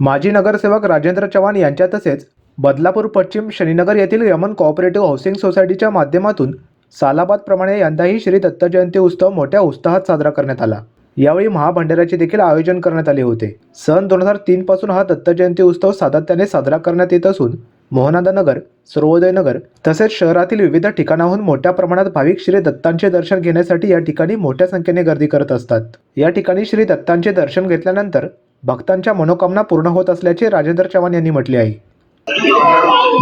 माजी नगरसेवक राजेंद्र चव्हाण यांच्या तसेच बदलापूर पश्चिम शनीनगर येथील यमन कॉपरेटिव्ह हाऊसिंग सोसायटीच्या माध्यमातून सालाबादप्रमाणे यंदाही श्री दत्त जयंती उत्सव मोठ्या उत्साहात साजरा करण्यात आला. यावेळी महाभंडाऱ्याचे देखील आयोजन करण्यात आले होते. सन दोन हजार तीन पासून हा दत्त जयंती उत्सव सातत्याने साजरा करण्यात येत असून मोहनादनगर सर्वोदयनगर तसेच शहरातील विविध ठिकाणाहून मोठ्या प्रमाणात भाविक श्री दत्तांचे दर्शन घेण्यासाठी या ठिकाणी मोठ्या संख्येने गर्दी करत असतात. या ठिकाणी श्री दत्तांचे दर्शन घेतल्यानंतर भक्तांच्या मनोकामना पूर्ण होत असल्याचे राजेंद्र चव्हाण यांनी म्हटले आहे.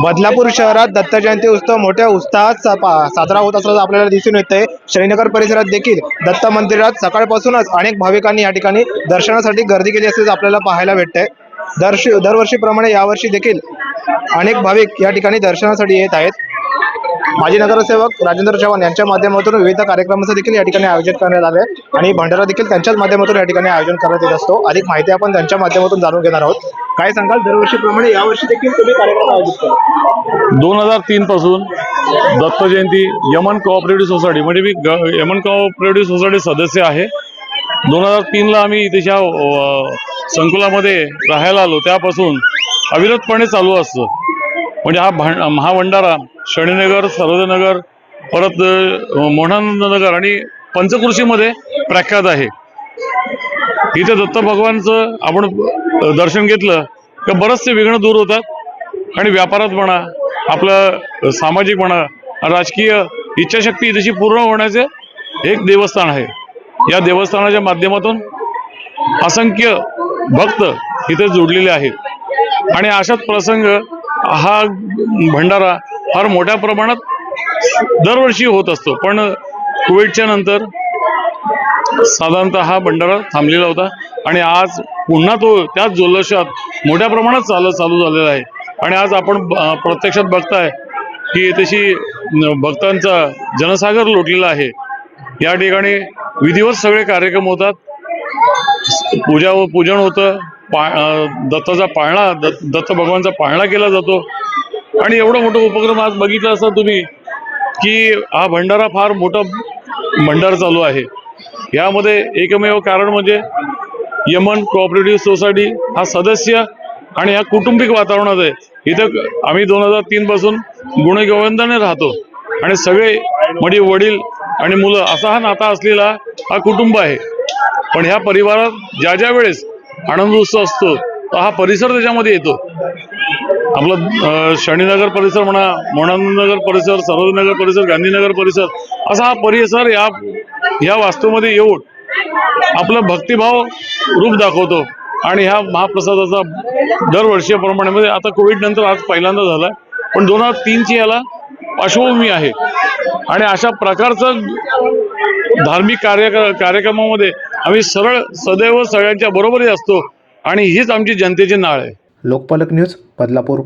बदलापूर शहरात दत्त जयंती उत्सव मोठ्या उत्साहात पा- साजरा होत असल्याचं आपल्याला दिसून येतंय. श्रीनगर परिसरात देखील दत्त मंदिरात सकाळपासूनच अनेक भाविकांनी या ठिकाणी दर्शनासाठी गर्दी केली असल्याचं आपल्याला पाहायला भेटतंय. दर्शी दरवर्षीप्रमाणे यावर्षी देखील अनेक भाविक या ठिकाणी दर्शनासाठी येत आहेत. माजी नगरसेवक राजेंद्र चव्हाण यांच्या माध्यमातून विविध कार्यक्रमाचं देखील या ठिकाणी आयोजन करण्यात आले आणि भंडारा देखील त्यांच्याच माध्यमातून या ठिकाणी आयोजन करण्यात येत असतो. अधिक माहिती आपण त्यांच्या माध्यमातून जाणून घेणार आहोत. काय सांगाल? दरवर्षीप्रमाणे यावर्षी देखील तुम्ही कार्यक्रम आयोजित दोन हजार तीन पासून दत्त जयंती यमन कोऑपरेटिव्ह सोसायटी म्हणजे मी ग- यमन कोऑपरेटिव्ह सोसायटी सदस्य आहे. दोन हजार तीनला आम्ही त्याच्या संकुलामध्ये राहायला आलो. त्यापासून अविरतपणे चालू असतं. म्हणजे हा भां महाभंडारा शनीनगर सरोदनगर परत अ, आणि पंचकृषीमध्ये प्रख्यात आहे. इथे दत्त भगवानचं आपण दर्शन घेतलं तर बरेचसे विघ्न दूर होतात. आणि व्यापारात म्हणा आपलं सामाजिक म्हणा राजकीय इच्छाशक्ती तशी पूर्ण होण्याचे एक देवस्थान आहे. या देवस्थानाच्या माध्यमातून असंख्य भक्त इथे जोडलेले आहेत. आणि अशाच प्रसंग हा भंडारा फार मोठ्या प्रमाणात दरवर्षी होत असतो. पण कोविडच्या नंतर साधारणतः हा भंडारा थांबलेला होता. आणि आज पुन्हा तो त्याच जल्लोषात मोठ्या प्रमाणात चालत चालू झालेला आहे. आणि आज आपण प्रत्यक्षात बघताय की तशी भक्तांचा जनसागर लोटलेला आहे. या ठिकाणी विधिवत सगळे कार्यक्रम होतात. पूजा व पूजन होतं. पा दत्ताचा पाळणा दत्त दत्त भगवानचा पाळणा केला जातो. आणि एवढा मोठा उपक्रम आज बघितला असता तुम्ही की हा भंडारा फार मोठा भंडार चालू आहे. यामध्ये एकमेव कारण म्हणजे यमन कोऑपरेटिव्ह सोसायटी हा सदस्य आणि ह्या कुटुंबिक वातावरणात आहे. इथं आम्ही दोन हजार तीन पासून गुणगोविंदाने राहतो. आणि सगळे म्हणजे वडील आणि मुलं असा हा नाता असलेला हा कुटुंब आहे. पण ह्या परिवारात ज्या ज्या वेळेस आनंद उत्सव असतो तर हा परिसर त्याच्यामध्ये येतो. आपला अं, शनीनगर परिसर म्हणा मोणानगर परिसर सरोजनगर परिसर गांधीनगर परिसर असा हा परिसर या या वास्तूमध्ये येऊन आपला भक्तिभाव रूप दाखवतो. आणि ह्या महाप्रसादाचा दरवर्षीप्रमाणे म्हणजे आता कोविड नंतर आज पहिल्यांदा झाला पण दोन हजार तीनची याला पार्श्वभूमी आहे. आणि अशा प्रकारचं धार्मिक कार्य कार्यक्रमामध्ये आम्ही सरळ सदैव सगळ्यांच्या बरोबरी असतो आणि हीच आमची जनतेची नाळ आहे. लोकपालक न्यूज बदलापूर.